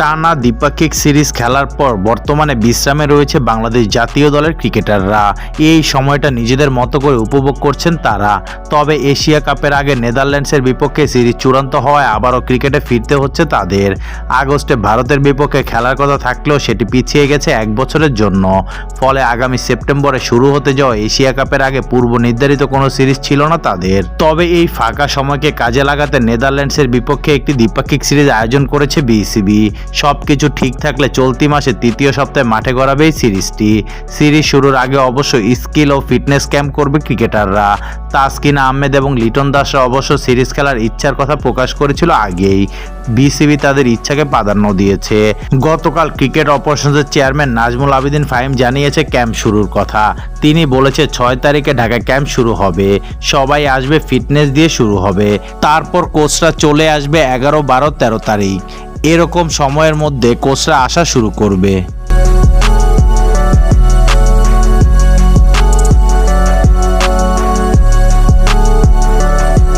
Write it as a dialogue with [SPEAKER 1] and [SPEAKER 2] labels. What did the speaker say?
[SPEAKER 1] টানা দ্বিপাক্ষিক সিরিজ খেলার পর বর্তমানে বিশ্রামে রয়েছে বাংলাদেশ জাতীয় দলের ক্রিকেটাররা। এই সময়টা নিজেদের মতো করে উপভোগ করছেন তারা। তবে এশিয়া কাপের আগে নেদারল্যান্ডসের বিপক্ষে সিরিজ চূড়ান্ত হওয়ায় আবারও ক্রিকেটে ফিরতে হচ্ছে তাদের। আগস্টে ভারতের বিপক্ষে খেলার কথা থাকলেও সেটি পিছিয়ে গেছে এক বছরের জন্য। ফলে আগামী সেপ্টেম্বরে শুরু হতে যাওয়া এশিয়া কাপের আগে পূর্ব নির্ধারিত কোনো সিরিজ ছিল না তাদের। তবে এই ফাঁকা সময়কে কাজে লাগাতে নেদারল্যান্ডসের বিপক্ষে একটি দ্বিপাক্ষিক সিরিজ আয়োজন করেছে বিসিবি। সব কিছু ঠিক থাকলে চলতি মাসে তৃতীয় সপ্তাহে মাঠে গড়াবে সিরিজটি। সিরিজ শুরুর আগে অবশ্য স্কিল ও ফিটনেস ক্যাম্প করবে ক্রিকেটাররা। তাসকিন আহমেদ এবং লিটন দাসরা অবশ্য সিরিজ খেলার ইচ্ছার কথা প্রকাশ করেছিল আগেই। বিসিবি তাদের ইচ্ছাকে প্রাধান্য দিয়েছে। গতকাল ক্রিকেট অপারেশনসের চেয়ারম্যান নাজমুল আবেদিন ফাহিম জানিয়েছে, ক্যাম্প শুরুর কথা। তিনি বলেছে, ছয় তারিখে ঢাকা ক্যাম্প শুরু হবে। সবাই আসবে ফিটনেস দিয়ে শুরু হবে। তারপর কোচরা চলে আসবে এগারো বারো তেরো তারিখ। এরকম সময়ের মধ্যে কোচরা আসা শুরু করবে।